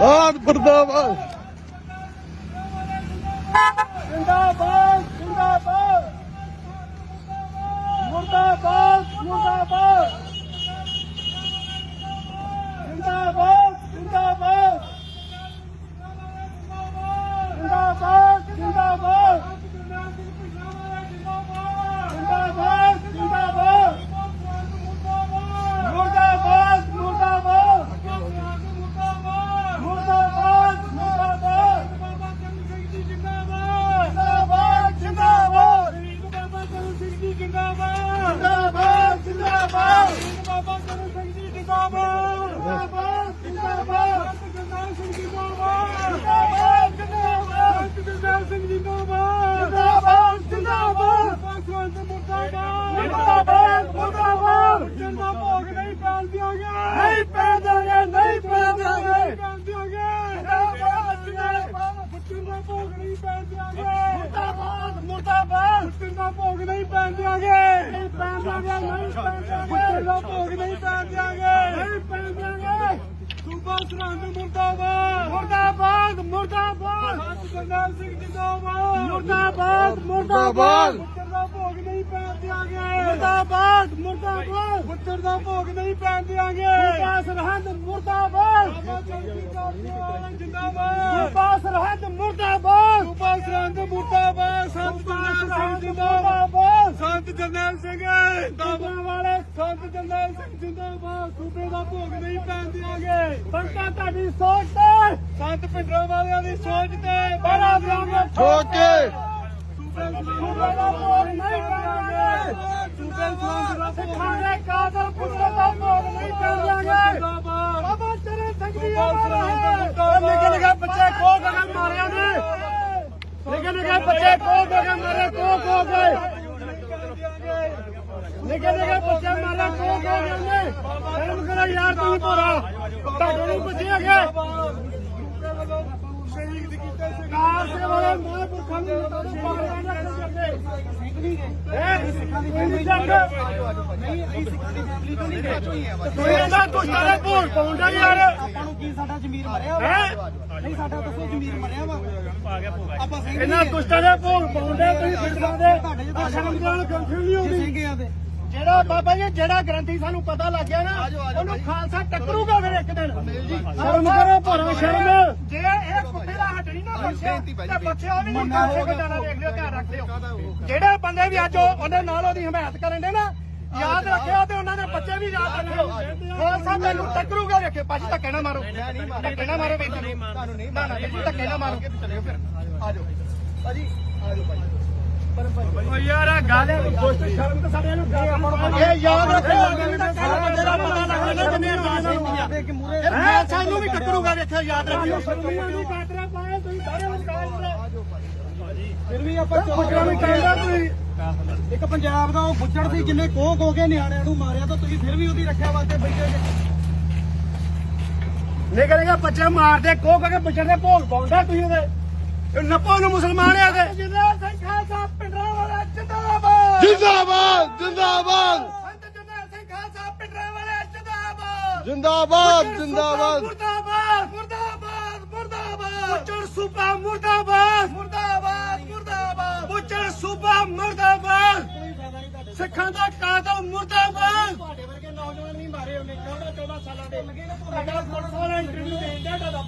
ਬਾਦ ਮੁਰਦਾਬਾਦ ਜਿੰਦਾਬਾਦ ਜਿੰਦਾਬਾਦ ਮੁਰਦਾਬਾਦ ਮੁਰਦਾਬਾਦ ਜਿੰਦਾਬਾਦ ਜਿੰਦਾਬਾਦ ਜਿੰਦਾਬਾਦ ਜਿੰਦਾਬਾਦ ਜਿੰਦਾਬਾਦ ਜਿੰਦਾਬਾਦ ਮੁਰਦਾਬਾਦ ਮੁਰਦਾਬਾਦ ਮੁਰਦਾਬਾਦ ਜਿੰਦਾਬਾਦ ਜਿੰਦਾਬਾਦ ਜਿੰਦਾਬਾਦ ਜਿੰਦਾਬਾਦ ਬਾਬਾ ਕਰੂ ਸਿੰਘ ਜੀ ਜਿੰਦਾਬਾਦ ਜਿੰਦਾਬਾਦ ਜਿੰਦਾਬਾਦ ਜਗਦਾਰ ਸਿੰਘ ਜਿੰਦਾਬਾਦ ਜਿੰਦਾਬਾਦ ਜਿੰਦਾਬਾਦ ਜਗਦਾਰ ਸਿੰਘ ਜਿੰਦਾਬਾਦ ਜਿੰਦਾਬਾਦ ਜਿੰਦਾਬਾਦ ਪਾਸਵਾਨ ਮੁਰਦਾਬਾਦ ਜਿੰਦਾਬਾਦ ਮੁਰਦਾਬਾਦ ਜਿੰਦਾ ਭੋਗ ਨਹੀਂ ਪੈਣ ਦਿਆਂਗੇ ਨਹੀਂ ਪੈਣ ਦਿਆਂਗੇ ਨਹੀਂ ਪੈਣ ਦਿਆਂਗੇ ਪੈਣ ਦਿਆਂਗੇ ਜਿੰਦਾਬਾਦ ਜਿੰਦਾਬਾਦ ਜਿੰਦਾ ਭੋਗ ਨਹੀਂ ਪੈਣ ਦਿਆਂਗੇ ਮੁਰਦਾਬਾਦ ਮੁਰਦਾਬਾਦ ਜਿੰਦਾ ਭੋਗ ਨਹੀਂ ਪੈਣ ਦਿਆਂਗੇ ਨਹੀਂ ਪੈਣ ਦਿਆਂਗੇ ਨਹੀਂ ਪੈਣ ਦਿਆਂਗੇ ਜਿੰਦਾ ਭੋਗ ਨਹੀਂ ਪੈਣ ਦਿਆਂਗੇ ਨਹੀਂ ਪੈਣ ਦਿਆਂਗੇ ਸੂਬਾ ਸਰਹੰਦ ਮੁਰਦਾਬਾਦ ਮੁਰਦਾਬਾਦ ਮੁਰਦਾਬਾਦ ਸਤ ਜਰਨੈਲ ਸਿੰਘ ਜਿੰਦਾਬਾਦ ਮੁਰਦਾਬਾਦ ਮੁਰਦਾਬਾਦ। ਪੁੱਤਰ ਦਾ ਭੋਗ ਨਹੀਂ ਪੈਣ ਦਿਆਂਗੇ ਮੁਰਦਾਬਾਦ ਮੁਰਦਾਬਾਦ ਪੁੱਤਰ ਦਾ ਭੋਗ ਨਹੀਂ ਪੈਣ ਦਿਆਂਗੇ ਸੂਬਾ ਸਰਹੰਦ ਮੁਰਦਾਬਾਦ ਬਾਬਾ ਚੌਂਕੀ ਕਾਰਜਵਾਲਾ ਜਿੰਦਾਬਾਦ ਸੂਬਾ ਸਰਹੰਦ ਮੁਰਦਾਬਾਦ ਸੂਬਾ ਸਰਹੰਦ ਸੰਤ ਜਰਨੈਲ ਸਿੰਘ। ਜਿੰਦਾਬਾਦ ਵਾਲੇ ਸੰਤ ਜਰਨੈਲ ਸਿੰਘ ਜਿੰਦਾਬਾਦ। ਸੂਬੇ ਦਾ ਭੋਗ ਨਹੀਂ ਪੈਣ ਦਿਆਂਗੇ। ਸੰਤਾਂ ਤੁਹਾਡੀ ਸੋਚ ਤੇ ਸੰਤ ਪਿੰਡਰਾਂ ਵਾਲਿਆਂ ਦੀ ਸੋਚ ਤੇ ਬੜਾ ਦਿਆਂਗੇ ਠੋਕ ਕੇ ਸੂਬੇ ਦਾ ਭੋਗ ਨਹੀਂ ਪੈਣਗੇ ਸੂਬੇ ਦਾ ਸਿੱਖਾਂਗੇ ਕਾਦਰ ਪੁੱਤਰ ਦਾ ਭੋਗ ਨਹੀਂ ਪੈਣਗੇ ਬਾਬਾ ਤੇਰੇ ਸੰਗੀ ਨਿੱਕੇ ਨਿੱਕੇ ਬੱਚੇ ਖੋ ਕੇ ਮਾਰਿਆ ਨੇ। ਨਿੱਕੇ ਨਿੱਕੇ ਬੱਚੇ ਖੋ ਕੇ ਮਾਰੇ ਖੋ ਖੋ ਕੇ। ਨਿੱਕੇ ਨਿੱਕੇ ਬੱਚੇ ਮਾਰੇ ਖੋ ਖੋ ਕੇ ਨੇ ਸ਼ਰਮ ਕਰੋ ਯਾਰ ਤੂੰ ਭੋਰਾ। ਤੁਹਾਡੇ ਨੂੰ ਸ਼ਹੀਦ ਕੀਤੇ ਸਰਕਾਰ ਦੇ ਵਾਲੇ ਮਹਾਂਪੁਰਖਾਂ ਨੂੰ ਲੁੱਟਾਂ ਨੂੰ ਪਾਗਲਾਂ ਨੇ ਕਰਦੇ ਹੈ? ਸਿੱਖਾਂ ਦੀ ਫੈਮਿਲੀ ਨਹੀਂ ਅਸੀਂ ਸਿੱਖਾਂ ਦੀ ਫੈਮਿਲੀ ਤੋਂ ਨਹੀਂ ਗਏ ਤੂੰ ਇਹਦਾ ਦੁਸ਼ਟਾਂ ਦੇ ਭੋਗ ਪਾਉਂਦਾ ਯਾਰ ਆਪਾਂ ਨੂੰ ਕੀ ਸਾਡਾ ਜ਼ਮੀਰ ਮਰਿਆ ਹੈ? ਨਹੀਂ ਸਾਡਾ ਦੱਸੋ ਜ਼ਮੀਰ ਮਰਿਆ ਵਾ। ਆਪਾਂ ਸਿੰਘ ਇਹਨਾਂ ਦੁਸ਼ਟਾਂ ਦੇ ਭੋਗ ਪਾਉਂਦੇ ਤੁਸੀਂ ਫਿਰਦਾਂ ਦੇ ਆ ਸ਼ਰਮ ਨਾਲ ਕੰਫਿਊਜ਼ ਨਹੀਂ ਹੁੰਦੀ। ਸਿੰਘ ਆ ਤੇ। ਜਿਹੜਾ ਬਾਬਾ ਜੀ ਜਿਹੜਾ ਗ੍ਰੰਥੀ ਸਾਨੂੰ ਪਤਾ ਲੱਗ ਗਿਆ ਨਾ ਉਹਨੂੰ ਖਾਲਸਾ ਟੱਕਰੂਗਾ ਫਿਰ ਇੱਕ ਦਿਨ। ਸ਼ਰਮ ਕਰੋ ਭਰਾ ਸ਼ਰਮ। ਜੇ ਇਹ ਕੁੱਤੇ ਦਾ ਹੱਟ ਨਹੀਂ ਨਾ ਬਖਸ਼ਿਆ ਤੇ ਬਖਸ਼ਿਆ ਵੀ ਨਹੀਂ ਖਾਲਸੇ ਕੋ ਜਾਣਾ ਦੇਖ ਲਿਓ ਧਿਆਨ ਰੱਖਿਓ। ਜਿਹੜੇ ਬੰਦੇ ਵੀ ਅੱਜ ਉਹ- ਉਹਦੇ ਨਾਲ ਉਹਦੀ ਹਮਾਇਤ ਕਰਨ ਦੇ ਨਾ ਯਾਦ ਰੱਖਿਓ ਤੇ ਉਹਨਾਂ ਦੇ ਬੱਚੇ ਵੀ ਯਾਦ ਰੱਖਿਓ। ਖਾਲਸਾ ਮੈਨੂੰ ਟੱਕਰੂਗਾ ਵੇਖਿਓ ਭਾਜੀ ਧੱਕੇ ਨਾ ਮਾਰੋ। ਧੱਕੇ ਨਾ ਮਾਰੋ ਵੀ ਤੁਹਾਨੂੰ ਨਹੀਂ ਮਾਰਨਾ ਧੱਕੇ ਨਾ ਮਾਰੋ। ਚਲਿਓ ਫਿਰ ਆ ਜਾਓ। ਓ ਯਾਰ ਆ ਗੱਲ ਦੋਸਤ ਸ਼ਰਮ ਤੇ ਸਾਡੇ ਨੂੰ ਇਹ ਯਾਦ ਰੱਖਿਓ ਜਿਹੜਾ ਪਤਾ ਲੱਗਦਾ ਜਿੰਨੇ ਇਹਨਾਂ ਦੇ ਕੇ ਮੂਰੇ ਫਿਰ ਮੈਂ ਸਾਨੂੰ ਵੀ ਟੱਕਰੂਗਾ ਵੇਖਿਓ ਯਾਦ ਰੱਖਿਓ। ਸ਼ਰਮੀਆਂ ਦੀ ਕਾਤਰਾ ਪਾਏ ਤੁਸੀਂ ਸਾਰੇ ਮੁਕਾਬਲੇ ਫਿਰ ਵੀ ਆਪਾਂ ਪੁੱਛਣਾ ਵੀ ਕਹਿੰਦਾ ਤੁਸੀਂ ਇੱਕ ਪੰਜਾਬ ਦਾ ਉਹ ਬੁੱਚੜ ਸੀ ਜਿੰਨੇ ਕੋਹ ਕੋ ਕੇ ਨਿਆਣਿਆਂ ਨੂੰ ਮਾਰਿਆ ਤਾਂ ਤੁਸੀਂ ਫਿਰ ਵੀ ਉਹਦੀ ਰੱਖਿਆ ਵਾਸਤੇ ਬੈਠੇ ਜੇ। ਨਿਕਲ ਗਿਆ ਬੱਚੇ ਮਾਰਦੇ ਕੋ ਕੇ ਬੱਚੇ ਦੇ ਭੋਗ ਪਾਉਂਦਾ ਤੁਸੀਂ ਉਹਦੇ। ਨੱਪੋ ਨੂੰ ਮੁਸਲਮਾਨ ਆ ਗਏ ਜਿੰਦਾਬਾਦ ਸਿੰਘ ਖਾਲਸਾ ਜਿੰਦਾਬਾਦ। ਜਿੰਦਾਬਾਦ ਸੰਤ ਜਰਨੈਲ ਸਿੰਘ ਖਾਲਸਾ ਪਿੰਡਰਾ ਵਾਲਾ ਜਿੰਦਾਬਾਦ। ਜਿੰਦਾਬਾਦ ਜਿੰਦਾਬਾਦ। ਮੁਰਦਾਬਾਦ ਮੁਰਦਾਬਾਦ ਮੁਰਦਾਬਾਦ। ਬੁੱਚੜ ਸੂਬਾ ਮੁਰਦਾਬਾਦ ਮੁਰਦਾਬਾਦ ਮੁਰਦਾਬਾਦ। ਬੁੱਚੜ ਸੂਬਾ ਮੁਰਦਾਬਾਦ। ਸਿੱਖਾਂ ਦਾ ਕਾਤਲ ਮੁਰਦਾਬਾਦ। ਤੁਹਾਡੇ ਵਰਗੇ ਨੌਜਵਾਨ ਨਹੀਂ ਮਾਰੇ ਉਹਨੇ 14 14 ਸਾਲਾਂ ਦੇ ਤੁਹਾਡਾ ਪੁਲਿਸ ਵਾਲਾ ਇੰਟਰਵਿਊ ਦੇਣ ਦਾ ਤੁਹਾਡਾ